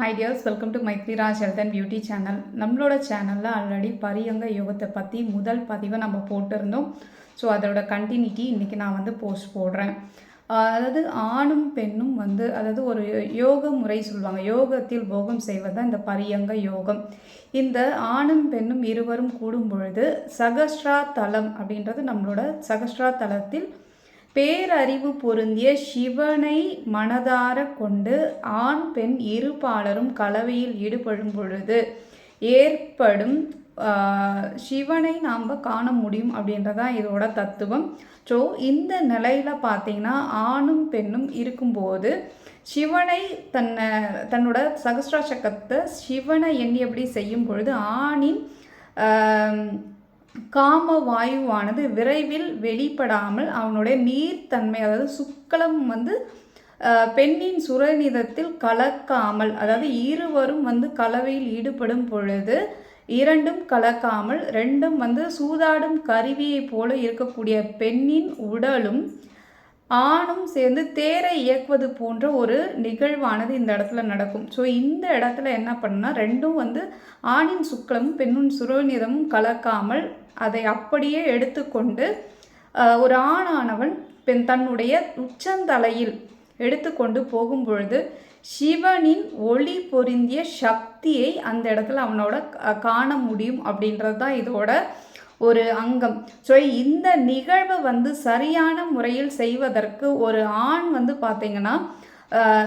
Hi dears welcome to Maitriraj health and beauty channel நம்மளோட சேனலில் already பரியங்க யோகத்தை பற்றி முதல் பதிவை நம்ம போட்டிருந்தோம். ஸோ அதோட கண்டினியூட்டி இன்றைக்கி நான் வந்து போஸ்ட் போடுறேன். அதாவது ஆணும் பெண்ணும் வந்து அதாவது ஒரு யோக முறை சொல்லுவாங்க. யோகத்தில் போகம் செய்வது தான் இந்த பரியங்க யோகம். இந்த ஆணும் பெண்ணும் இருவரும் கூடும் பொழுது சகஸ்ரா தலம் அப்படின்றது நம்மளோட சகஸ்ரா தலத்தில் பேரறிவு பொருந்திய சிவனை மனதார கொண்டு ஆண் பெண் இருபாலரும் கலவையில் ஈடுபடும் பொழுது ஏற்படும் சிவனை நாம் காண முடியும் அப்படின்றதான் இதோட தத்துவம். ஸோ இந்த நிலையில் பார்த்தீங்கன்னா ஆணும் பெண்ணும் இருக்கும்போது சிவனை தன்னை தன்னோட சகஸ்ரா சக்கத்தை சிவனை எண்ணி எப்படி செய்யும் பொழுது ஆணின் காம வாயுவானது விரைவில் வெளிப்படாமல் அவனுடைய நீர்த்தன்மை அதாவது சுக்களம் வந்து பெண்ணின் சுரநிதத்தில் கலக்காமல் அதாவது இருவரும் வந்து கலவையில் ஈடுபடும் பொழுது இரண்டும் கலக்காமல் ரெண்டும் வந்து சூதாடும் கருவியைப் போல இருக்கக்கூடிய பெண்ணின் உடலும் ஆணும் சேர்ந்து தேரை இயக்குவது போன்ற ஒரு நிகழ்வானது இந்த இடத்துல நடக்கும். ஸோ இந்த இடத்துல என்ன பண்ணுன்னா ரெண்டும் வந்து ஆணின் சுக்களமும் பெண்ணின் சுரோநிதமும் கலக்காமல் அதை அப்படியே எடுத்துக்கொண்டு ஒரு ஆணானவன் பெண் தன்னுடைய உச்சந்தலையில் எடுத்துக்கொண்டு போகும் பொழுது சிவனின் ஒளி பொருந்திய சக்தியை அந்த இடத்துல அவனோட காண முடியும் அப்படின்றது தான் இதோட ஒரு அங்கம். ஸோ இந்த நிகழ்வை வந்து சரியான முறையில் செய்வதற்கு ஒரு ஆண் வந்து பார்த்திங்கன்னா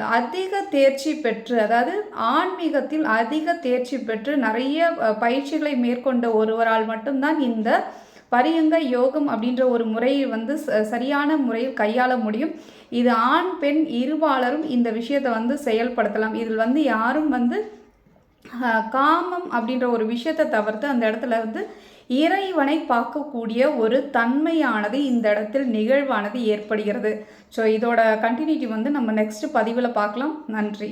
அதிக தேர்ச்சி பெற்று அதாவது ஆன்மீகத்தில் அதிக தேர்ச்சி பெற்று நிறைய பயிற்சிகளை மேற்கொண்ட ஒருவரால் மட்டும்தான் இந்த பரியங்க யோகம் அப்படின்ற ஒரு முறையை வந்து ச- சரியான முறையில் கையாள முடியும். இது ஆண் பெண் இருபாலரும் இந்த விஷயத்தை வந்து செயல்படுத்தலாம். இதில் வந்து யாரும் வந்து காமம் அப்படின்ற ஒரு விஷயத்தை தவிர்த்து அந்த இடத்துல வந்து இறைவனை பார்க்கக்கூடிய ஒரு தன்மையானது இந்த இடத்தில் நிகழ்வானது ஏற்படுகிறது. ஸோ இதோட கண்டினியூட்டி வந்து நம்ம நெக்ஸ்ட் பதிவில் பார்க்கலாம். நன்றி.